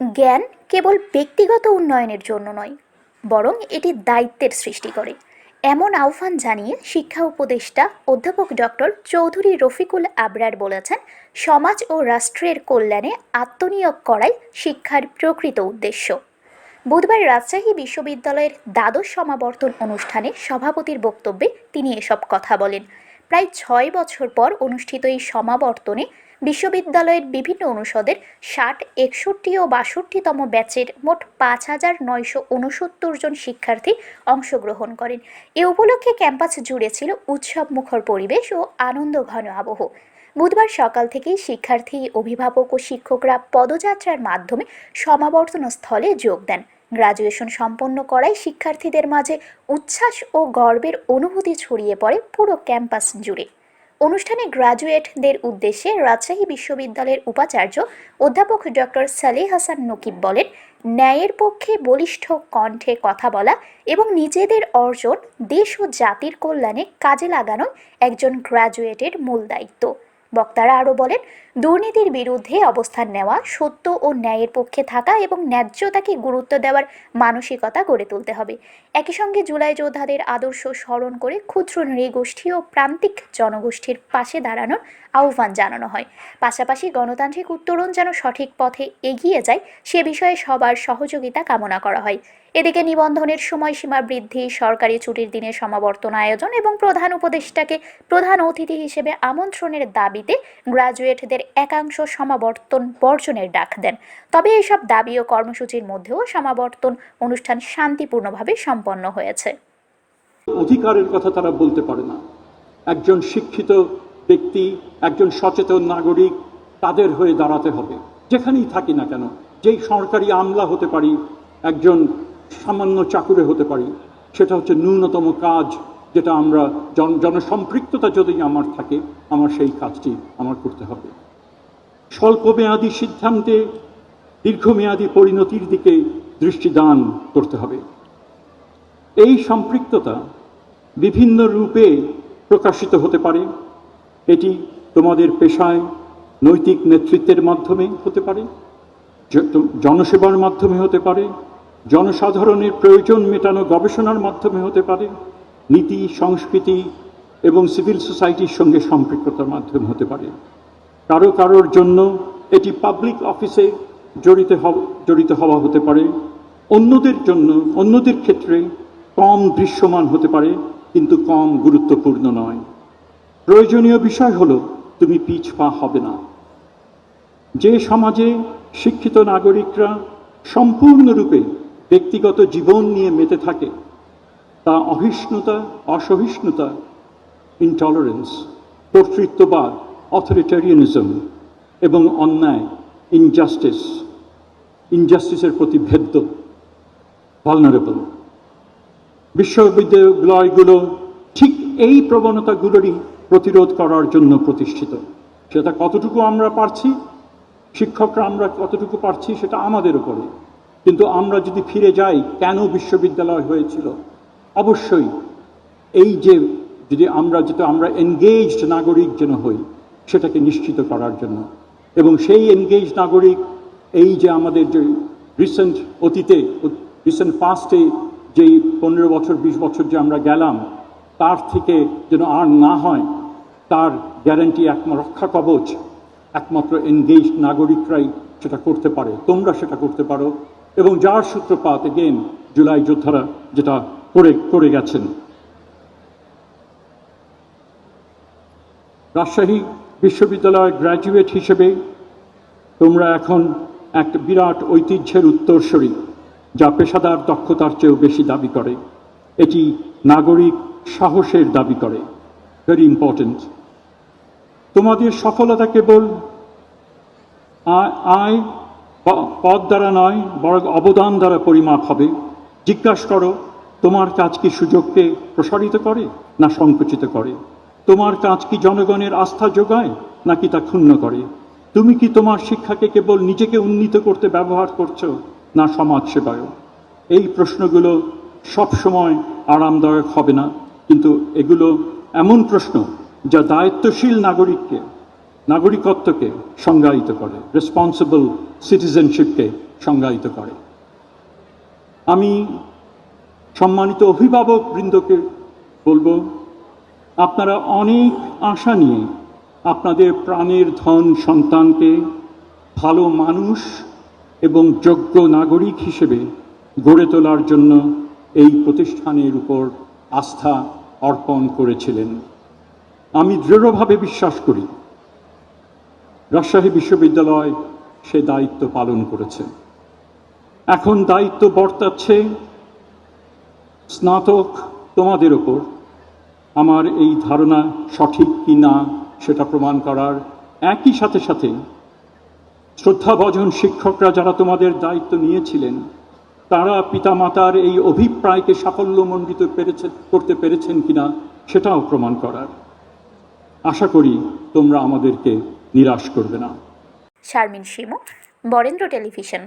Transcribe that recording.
জ্ঞান কেবল ব্যক্তিগত উন্নয়নের জন্য নয়, বরং এটি দায়িত্বের সৃষ্টি করে। এমন আহ্বান জানিয়ে শিক্ষা উপদেষ্টা অধ্যাপক ডক্টর চৌধুরী রফিকুল আবরার বলেছেন, সমাজ ও রাষ্ট্রের কল্যাণে আত্মনিয়োগ করাই শিক্ষার প্রকৃত উদ্দেশ্য। বুধবার রাজশাহী বিশ্ববিদ্যালয়ের দ্বাদশ সমাবর্তন অনুষ্ঠানে সভাপতির বক্তব্যে তিনি এসব কথা বলেন। প্রায় ছয় বছর পর অনুষ্ঠিত এই সমাবর্তনে বিশ্ববিদ্যালয়ের বিভিন্ন অনুষদের ষাট, একষট্টি ও বাষট্টিতম ব্যাচের মোট পাঁচ হাজার নয়শো উনসত্তর জন শিক্ষার্থী অংশগ্রহণ করেন। এ উপলক্ষে ক্যাম্পাস জুড়ে ছিল উৎসব মুখর পরিবেশ ও আনন্দ ঘন আবহ। বুধবার সকাল থেকেই শিক্ষার্থী, অভিভাবক ও শিক্ষকরা পদযাত্রার মাধ্যমে সমাবর্তন স্থলে যোগ দেন। গ্রাজুয়েশন সম্পন্ন করায় শিক্ষার্থীদের মাঝে উচ্ছ্বাস ও গর্বের অনুভূতি ছড়িয়ে পড়ে পুরো ক্যাম্পাস জুড়ে। অনুষ্ঠানে গ্রাজুয়েটদের উদ্দেশ্যে রাজশাহী বিশ্ববিদ্যালয়ের উপাচার্য অধ্যাপক ডক্টর সালেহ হাসান নকিব বলেন, ন্যায়ের পক্ষে বলিষ্ঠ কণ্ঠে কথা বলা এবং নিজেদের অর্জন দেশ ও জাতির কল্যাণে কাজে লাগানো একজন গ্র্যাজুয়েটের মূল দায়িত্ব। বক্তারা আরও বলেন, দুর্নীতির বিরুদ্ধে অবস্থান নেওয়া সত্য ও ন্যায়ের পক্ষে থাকা এবং ন্যায্যতাকে গুরুত্ব দেওয়ার মানসিকতা গড়ে তুলতে হবে। একই সঙ্গে জুলাই যোদ্ধাদের আদর্শ স্মরণ করে ক্ষুদ্র নৃগোষ্ঠী ও প্রান্তিক জনগোষ্ঠীর পাশে দাঁড়ানোর আহ্বান জানানো হয়। পাশাপাশি গণতান্ত্রিক উত্তরণ যেন সঠিক পথে এগিয়ে যায়, সে বিষয়ে সবার সহযোগিতা কামনা করা হয়। এদিকে নিবন্ধনের সময়সীমা বৃদ্ধি, সরকারি ছুটির দিনে সমাবর্তন আয়োজন এবং প্রধান উপদেষ্টাকে প্রধান অতিথি হিসেবে আমন্ত্রণের দাবিতে গ্রাজুয়েটদের একাংশ সমাবর্তন বর্জনের ডাক দেন। তবে এসব দাবি ও কর্মসূচির মধ্যেও সমাবর্তন অনুষ্ঠান শান্তিপূর্ণভাবে সম্পন্ন হয়েছে। অধিকারের কথা তারা বলতে পারে না। একজন শিক্ষিত ব্যক্তি, একজন সচেতন নাগরিক তাদের হয়ে দাঁড়াতে হবে। যেখানেই থাকি না কেন, যেই সরকারি আমলা হতে পারি, একজন সামান্য চাকুরে হতে পারি। সেটা হচ্ছে ন্যূনতম কাজ যেটা আমরা জন জনসম্পৃক্ততা যদি আমার থাকে, আমার সেই কাজটি আমার করতে হবে। স্বল্পমেয়াদী সিদ্ধান্তে দীর্ঘমেয়াদী পরিণতির দিকে দৃষ্টিদান করতে হবে। এই সম্পৃক্ততা বিভিন্ন রূপে প্রকাশিত হতে পারে। এটি তোমাদের পেশায় নৈতিক নেতৃত্বের মাধ্যমে হতে পারে জনসেবার মাধ্যমে হতে পারে জনসাধারণের প্রয়োজন মেটানো গবেষণার মাধ্যমে হতে পারে, নীতি, সংস্কৃতি এবং সিভিল সোসাইটির সঙ্গে সম্পৃক্ততার মাধ্যমে হতে পারে। কারও কারোর জন্য এটি পাবলিক অফিসে জড়িত জড়িত হওয়া হতে পারে। অন্যদের জন্য, অন্যদের ক্ষেত্রে কম দৃশ্যমান হতে পারে, কিন্তু কম গুরুত্বপূর্ণ নয়। প্রয়োজনীয় বিষয় হলো, তুমি পিছ পা হবে না। যে সমাজে শিক্ষিত নাগরিকরা সম্পূর্ণরূপে ব্যক্তিগত জীবন নিয়ে মেতে থাকে, তা অহিষ্ণুতা, অসহিষ্ণুতা ইনটলারেন্স কর্তৃত্ববাদ অথরিটেরিয়ানিজম এবং অন্যায় ইনজাস্টিস ইনজাস্টিসের প্রতি ভেদ্য ভালনারেবল বিশ্ববিদ্যালয়গুলো ঠিক এই প্রবণতাগুলোরই প্রতিরোধ করার জন্য প্রতিষ্ঠিত। সেটা কতটুকু আমরা পারছি? শিক্ষকরা আমরা কতটুকু পারছি? সেটা আমাদের উপরে কিন্তু আমরা যদি ফিরে যাই, কেন বিশ্ববিদ্যালয় হয়েছিল? অবশ্যই এই যে যদি আমরা, যেটা আমরা এনগেজড নাগরিক যেন হই, সেটাকে নিশ্চিত করার জন্য। এবং সেই এনগেজ নাগরিক, এই যে আমাদের যে রিসেন্ট অতীতে রিসেন্ট পাস্টে যেই পনেরো বছর, বিশ বছর যে আমরা গেলাম, তার থেকে যেন আর না হয়, তার গ্যারান্টি এক রক্ষা কবচ, একমাত্র এনগেজ নাগরিকরাই সেটা করতে পারে। তোমরা সেটা করতে পারো। এবং যার সূত্রপাত এগেন জুলাই যোদ্ধারা যেটা করে করে গেছেন। রাজশাহী বিশ্ববিদ্যালয়ের গ্র্যাজুয়েট হিসেবে তোমরা এখন একটা বিরাট ঐতিহ্যের উত্তরসূরি, যা পেশাদার দক্ষতার চেয়েও বেশি দাবি করে। এটি নাগরিক সাহসের দাবি করে। ভেরি ইম্পর্টেন্ট তোমাদের সফলতা কেবল প- পদ দ্বারা নয়, বরং অবদান দ্বারা পরিমাপ হবে। জিজ্ঞাসা করো, তোমার কাজ কি সুযোগকে প্রসারিত করে না সংকুচিত করে? তোমার কাজ কি জনগণের আস্থা যোগায় নাকি তা ক্ষুণ্ণ করে? তুমি কি তোমার শিক্ষাকে কেবল নিজেকে উন্নীত করতে ব্যবহার করছ না সমাজ সেবায়ও এই প্রশ্নগুলো সব সময় আরামদায়ক হবে না, কিন্তু এগুলো এমন প্রশ্ন যা দায়িত্বশীল নাগরিককে নাগরিকত্বকে সংজ্ঞায়িত করে রেসপন্সিবল সিটিজেনশিপকে সংজ্ঞায়িত করে। আমি সম্মানিত অভিভাবক বৃন্দকে বলব, আপনারা অনেক আশা নিয়ে আপনাদের প্রাণের ধন সন্তানকে ভালো মানুষ এবং যোগ্য নাগরিক হিসেবে গড়ে তোলার জন্য এই প্রতিষ্ঠানের উপর আস্থা অর্পণ করেছিলেন। আমি দৃঢ়ভাবে বিশ্বাস করি রাজশাহী বিশ্ববিদ্যালয় সে দায়িত্ব পালন করেছে। এখন দায়িত্ব বর্তাচ্ছে স্নাতক তোমাদের ওপর। আমার এই ধারণা সঠিক কি না সেটা প্রমাণ করার একই সাথে সাথে শ্রদ্ধাভজন শিক্ষকরা যারা তোমাদের দায়িত্ব নিয়েছিলেন, তারা পিতামাতার এই অভিপ্রায়কে সাফল্যমণ্ডিত পেরেছে, করতে পেরেছেন কিনা সেটাও প্রমাণ করার। আশা করি তোমরা আমাদেরকে নিরাশ করবে না। শারমিন শিমু বরেন্দ্র টেলিভিশন।